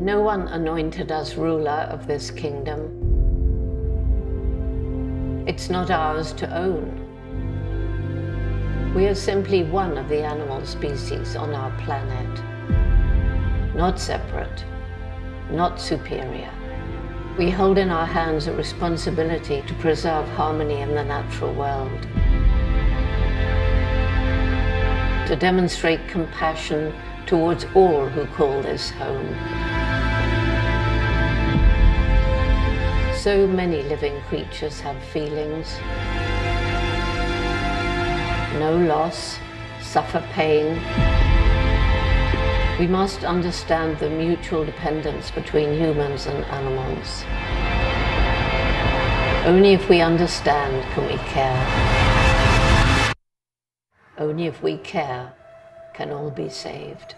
No one anointed us ruler of this kingdom. It's not ours to own. We are simply one of the animal species on our planet. Not separate, not superior. We hold in our hands a responsibility to preserve harmony in the natural world. To demonstrate compassion towards all who call this home. So many living creatures have feelings. No loss, suffer pain. We must understand the mutual dependence between humans and animals. Only if we understand can we care. Only if we care can all be saved.